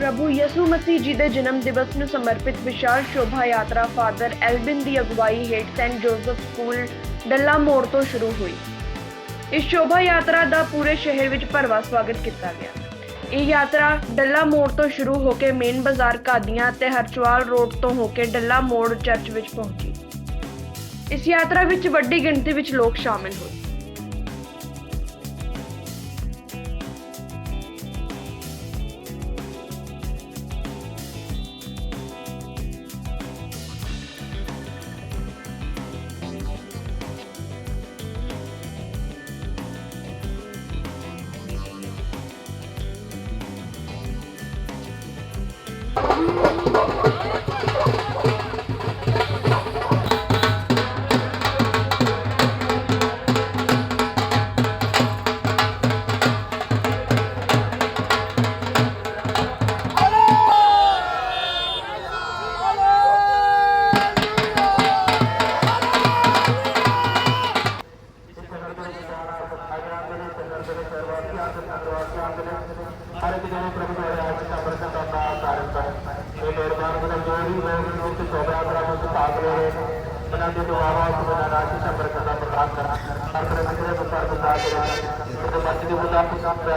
ਪ੍ਰਭੂ ਯਸੂ ਮਸੀਹ ਜੀ ਦੇ ਜਨਮ ਦਿਵਸ ਨੂੰ ਸਮਰਪਿਤ ਵਿਸ਼ਾਲ ਸ਼ੋਭਾ ਯਾਤਰਾ ਫਾਦਰ ਐਲਬਿਨ ਦੀ ਅਗਵਾਈ ਹੇਠ ਸੈਂਟ ਜੋਸਫ ਸਕੂਲ ਡੱਲਾ ਮੋੜ ਤੋਂ ਸ਼ੁਰੂ ਹੋਈ। ਇਸ ਸ਼ੋਭਾ ਯਾਤਰਾ ਦਾ ਪੂਰੇ ਸ਼ਹਿਰ ਵਿੱਚ ਭਰਵਾ ਸਵਾਗਤ ਕੀਤਾ ਗਿਆ। ਇਹ ਯਾਤਰਾ ਡੱਲਾ ਮੋੜ ਤੋਂ ਸ਼ੁਰੂ ਹੋ ਕੇ ਮੇਨ ਬਾਜ਼ਾਰ ਕਾਦੀਆਂ ਤੇ ਹਰਚਵਾਲ ਰੋਡ ਤੋਂ ਹੋ ਕੇ ਡੱਲਾ ਮੋੜ ਚਰਚ ਵਿੱਚ ਪਹੁੰਚੀ। ਇਸ ਯਾਤਰਾ ਵਿੱਚ ਵੱਡੀ ਗਿਣਤੀ ਵਿੱਚ ਲੋਕ ਸ਼ਾਮਿਲ ਹੋਏ। ਦਾ ਵਿੱਚ ਭਾਗ ਲੈ ਰਹੇ ਨੇ ਉਹਨਾਂ ਦੇ ਦੁਆਵਾ ਉਸ ਬਣਾ ਰਾਜ ਦਾ ਬਰਕਤ ਦਾ ਪ੍ਰਦਾਨ ਕਰ ਹਰ ਤਰ੍ਹਾਂ ਦੇ ਬਸਾਰ ਬਤਾ ਕੇ ਉਹਦੇ ਬੱਚੇ ਦੇ ਮੁਤਾਬਕ ਕੰਮ ਦਾ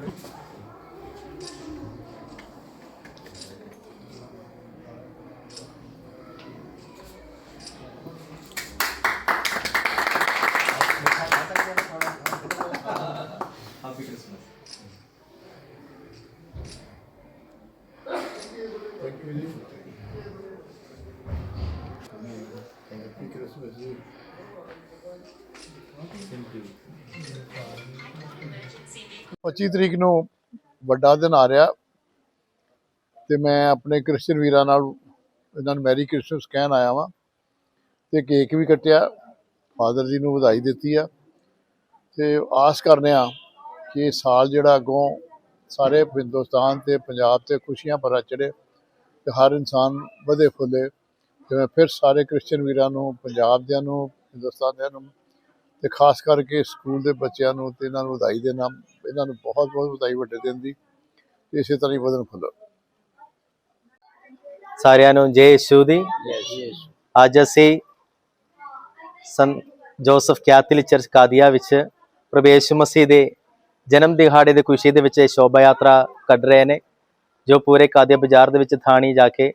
Thanks. 25 ਤਰੀਕ ਨੂੰ ਵੱਡਾ ਦਿਨ ਆ ਰਿਹਾ ਤੇ ਮੈਂ ਆਪਣੇ ਕ੍ਰਿਸਚਨ ਵੀਰਾਂ ਨਾਲ ਇਹਨਾਂ ਨੂੰ ਮੈਰੀ ਕ੍ਰਿਸਮਸ ਕਹਿਣ ਆਇਆ ਵਾਂ ਤੇ ਕੇਕ ਵੀ ਕੱਟਿਆ, ਫਾਦਰ ਜੀ ਨੂੰ ਵਧਾਈ ਦਿੱਤੀ ਆ ਤੇ ਆਸ ਕਰਨੇ ਆ ਕਿ ਇਹ ਸਾਲ ਜਿਹੜਾ ਅੱਗੋਂ ਸਾਰੇ ਹਿੰਦੁਸਤਾਨ ਤੇ ਪੰਜਾਬ ਤੇ ਖੁਸ਼ੀਆਂ ਭਰਾ ਚੜੇ ਤੇ ਹਰ ਇਨਸਾਨ ਵਧੇ ਫੁੱਲੇ ਤੇ ਮੈਂ ਫਿਰ ਸਾਰੇ ਕ੍ਰਿਸਚਨ ਵੀਰਾਂ ਨੂੰ, ਪੰਜਾਬ ਦਿਆਂ ਨੂੰ, ਹਿੰਦੁਸਤਾਨ ਦਿਆਂ ਨੂੰ ਤੇ ਖਾਸ ਕਰਕੇ ਸਕੂਲ ਦੇ ਬੱਚਿਆਂ ਨੂੰ ਤੇ ਇਹਨਾਂ ਨੂੰ ਵਧਾਈ ਦੇਣਾ ਇਹਨਾਂ ਨੂੰ ਬਹੁਤ ਬਹੁਤ ਵਧਾਈ ਵੱਡੇ ਦਿਨ ਦੀ ਤੇ ਇਸੇ ਤਰ੍ਹਾਂ ਹੀ ਵਧਣ ਫੁੱਲਣ ਸਾਰਿਆਂ ਨੂੰ ਜੈ ਯਿਸੂ ਦੀ। ਅੱਜ ਅਸੀਂ ਸੰ ਜੋਸਫ ਕੈਥੋਲਿਕ ਚਰਚ ਕਾਦੀਆ ਵਿੱਚ ਪ੍ਰਭੂ ਯਿਸੂ ਮਸੀਹ ਦੇ ਜਨਮ ਦਿਹਾੜੇ ਦੇ ਖੁਸ਼ੀ ਦੇ ਵਿੱਚ ਇਹ ਸ਼ੋਭਾ ਯਾਤਰਾ ਕੱਢ ਰਹੇ ਨੇ ਜੋ ਪੂਰੇ ਕਾਦੀਆ ਬਾਜ਼ਾਰ ਦੇ ਵਿੱਚ ਥਾਣੀ ਜਾ ਕੇ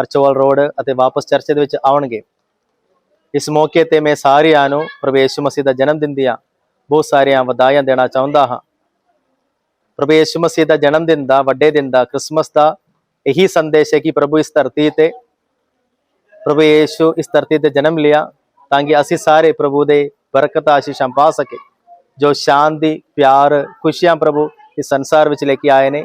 ਅਰਚੋਲ ਰੋਡ ਅਤੇ ਵਾਪਸ ਚਰਚ ਦੇ ਵਿੱਚ ਆਉਣਗੇ। ਇਸ ਮੌਕੇ ਤੇ ਮੈਂ ਸਾਰਿਆਂ ਨੂੰ ਪ੍ਰਭੂ ਯਿਸੂ ਮਸੀਹ ਦਾ ਜਨਮ ਦਿਨ ਦੀਆਂ ਬਹੁਤ ਸਾਰੀਆਂ ਵਧਾਈਆਂ ਦੇਣਾ ਚਾਹੁੰਦਾ ਹਾਂ। ਪ੍ਰਭੂ ਯਿਸੂ ਮਸੀਹ ਦਾ ਜਨਮ ਦਿਨ ਦਾ, ਵੱਡੇ ਦਿਨ ਦਾ, ਕ੍ਰਿਸਮਸ ਦਾ, ਇਹੀ ਸੰਦੇਸ਼ ਹੈ ਕਿ ਪ੍ਰਭੂ ਇਸ ਧਰਤੀ ਤੇ ਪ੍ਰਭੂ ਯੀਸ਼ੂ ਇਸ ਧਰਤੀ ਤੇ ਜਨਮ ਲਿਆ ਤਾਂ ਕਿ ਅਸੀਂ ਸਾਰੇ ਪ੍ਰਭੂ ਦੇ ਬਰਕਤ ਆਸ਼ੀਸ਼ਾਂ ਪਾ ਸਕੇ ਜੋ ਸ਼ਾਂਤੀ ਪਿਆਰ ਖੁਸ਼ੀਆਂ ਪ੍ਰਭੂ ਇਸ ਸੰਸਾਰ ਵਿੱਚ ਲੈ ਕੇ ਆਏ ਨੇ,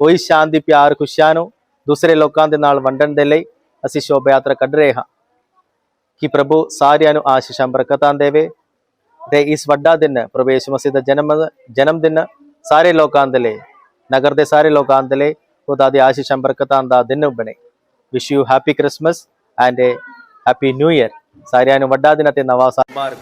ਉਹੀ ਸ਼ਾਂਤੀ ਪਿਆਰ ਖੁਸ਼ੀਆਂ ਨੂੰ ਦੂਸਰੇ ਲੋਕਾਂ ਦੇ ਨਾਲ ਵੰਡਣ ਦੇ ਲਈ ਅਸੀਂ ਸ਼ੋਭਾ ਯਾਤਰਾ ਕੱਢ ਰਹੇ ਹਾਂ ਕਿ ਪ੍ਰਭੂ ਸਾਰਿਆਂ ਨੂੰ ਆਸ਼ੀਸ਼ਾਂ, ਬਰਕਤਾਂ ਦੇਵੇ ਤੇ ਇਸ ਵੱਡਾ ਦਿਨ ਪ੍ਰਵੇਸ਼ ਮਸੀਹ ਦਾ ਜਨਮ ਜਨਮ ਦਿਨ ਸਾਰੇ ਲੋਕਾਂ ਦੇ ਲਈ, ਨਗਰ ਦੇ ਸਾਰੇ ਲੋਕਾਂ ਦੇ ਲਈ, ਖੁਦਾ ਦੀ ਆਸ਼ੀਸ਼ਾਂ ਬਰਕਤਾਂ ਦਾ ਦਿਨ ਬਣੇ। Wish you happy Christmas and happy new year ਸਾਰਿਆਂ ਨੂੰ ਵੱਡਾ ਦਿਨ ਅਤੇ ਨਵਾਂ ਸਾਲ। ਮੁਬਾਰਕ